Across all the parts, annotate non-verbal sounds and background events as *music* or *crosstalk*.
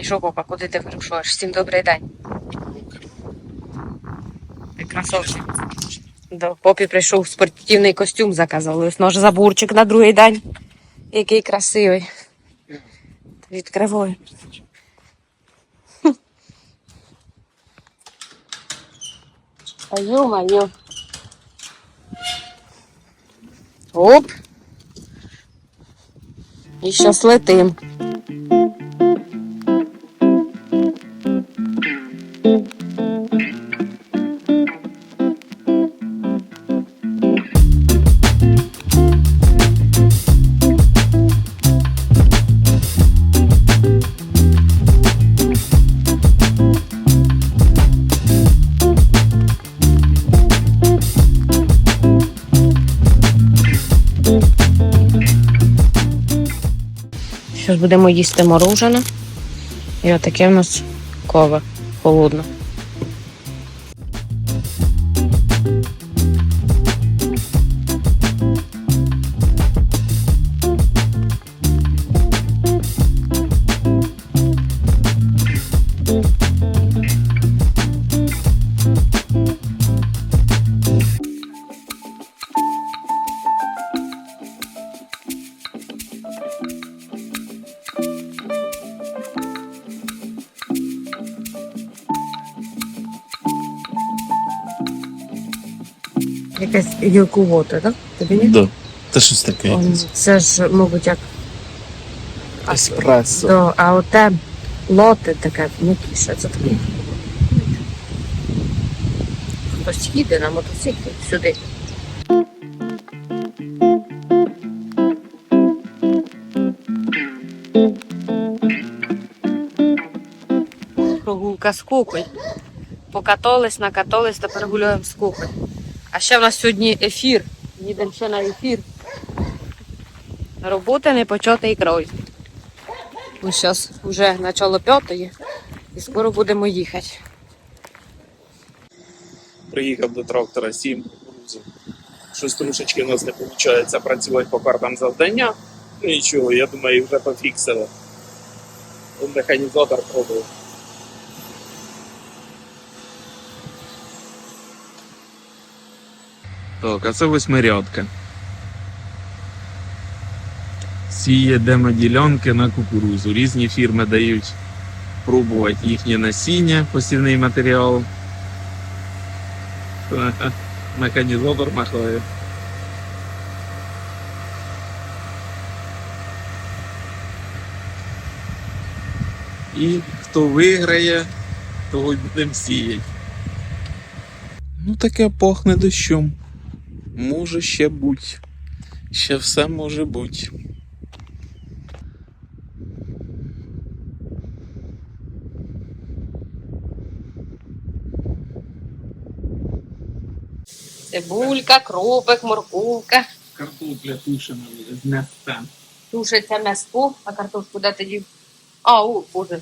Що, папа, куди ти вирушуєш? Всім добрий день. Ти красавчик. До попі прийшов спортивний костюм заказали. Нож забурчик на другий день. Який красивий. Відкриваю. А ё-моё. Оп. І щас летим. Зараз будемо їсти морожене. І отаке в нас кове холодна. Якась гілкувота, так? Тобі ні? Да. Та щось таке. Це ж, мабуть, як. Еспресо. Да, а оте лоте таке м'якіше. Це таке. Хтось їде на мотоциклі сюди. Прогулка з куколь. Покатались, накатались, тепер гуляємо з куколь. А ще в нас сьогодні ефір. Їдемо ще на ефір. Робота непочатий крой. Ми зараз вже начало п'ятої і скоро будемо їхати. Приїхав до трактора 7 кукурудзи. Щось трошечки у нас не виходить працювати по картам завдання. Ну нічого, я думаю, вже пофіксили. Механізатор пробував. Так, а це восьмирядка. Сіє демоділянки на кукурузу. Різні фірми дають пробувати їхнє насіння, посівний матеріал. Механізатор махає. І хто виграє, того й будемо сіяти. Ну таке пахне дощом. Може ще бути. Ще все може бути. Цибулька, кропик, морковка. Картопля тушена з м'ясцем. Тушиться м'яско, а картошку де тоді. А, о, боже.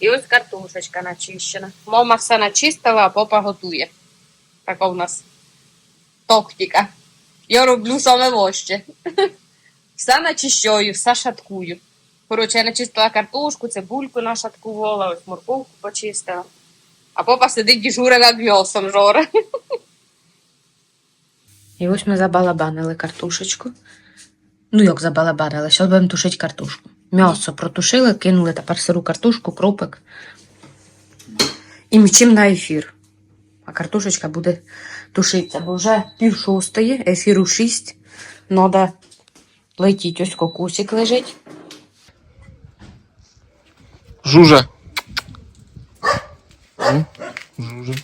І ось картошечка начищена. Мама все начистила, а папа готує. Така у нас тактика. Я роблю саме вожче. *laughs* Все начищаю, все шаткую. Коротше, я начистила картошку, цибульку нашаткувала, ось морковку почистила. А папа сидить дежура над м'ясом жора. І ось ми забалабанили картошечку. Ну, як забалабанили, зараз будемо тушити картошку. М'ясо протушили, кинули тепер сиру картошку, кропик. І мчим на ефір. А картошечка буде тушитися, бо вже пів шостої, ефіру шість. Надо летіть, ось кокусик лежить. Жужа. Жужа.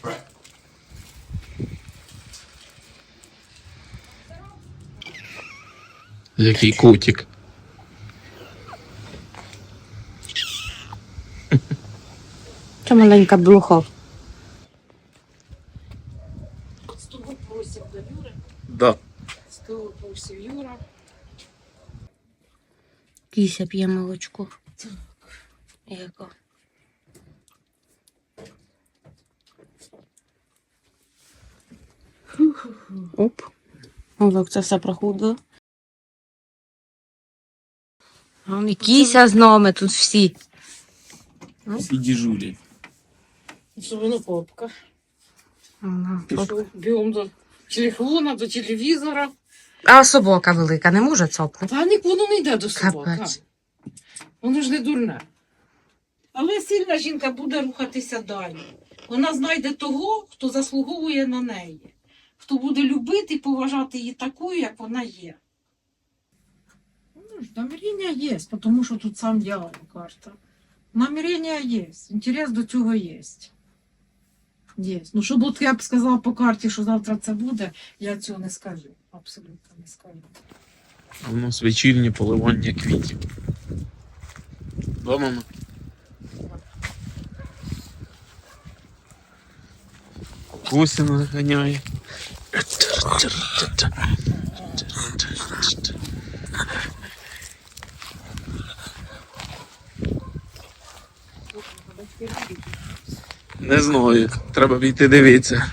Який котик. Це маленька блуха. Да. Юра. Кися п'є молочко. Яко. Оп. О, так це все проходило. А і кися з нами тут всі. Всі дежурять. Особливо попка. Ага. Пішов бігом до телефона, до телевізора. А собака велика не може цопнути? Та ні, воно не йде до собака. Капець. Воно ж не дурне. Але сильна жінка буде рухатися далі. Вона знайде того, хто заслуговує на неї, хто буде любити і поважати її такою, як вона є. Ну ж, намірення є, тому що тут сам дьявол карта. Намірення є, інтерес до цього є. Є. Ну, щоб от я б сказала по карті, що завтра це буде, я цього не скажу. Абсолютно не скажу. У нас вечірнє поливання квітів. Да, мама? Косина ганяє. Не знаю, треба піти дивитися.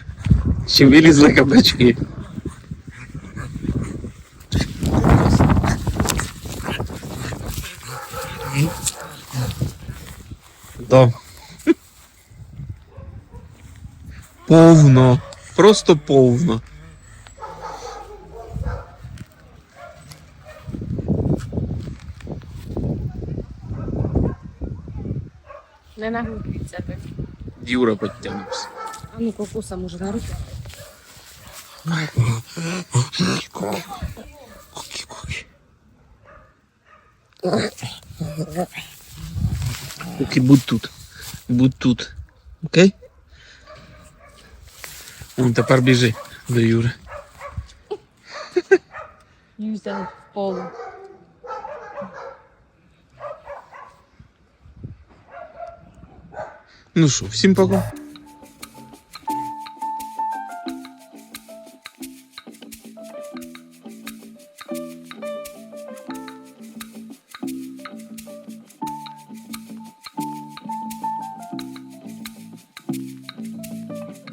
Чи вилізли кабачки. Да. Повно. Просто повно. Не нагубиться. Юра підтягнувся. А ну кокуса може на руки. Поки будь тут. Будь тут. Окей? Он тепер біжи до Юри. Юзя в полу. Ну що, всім пока.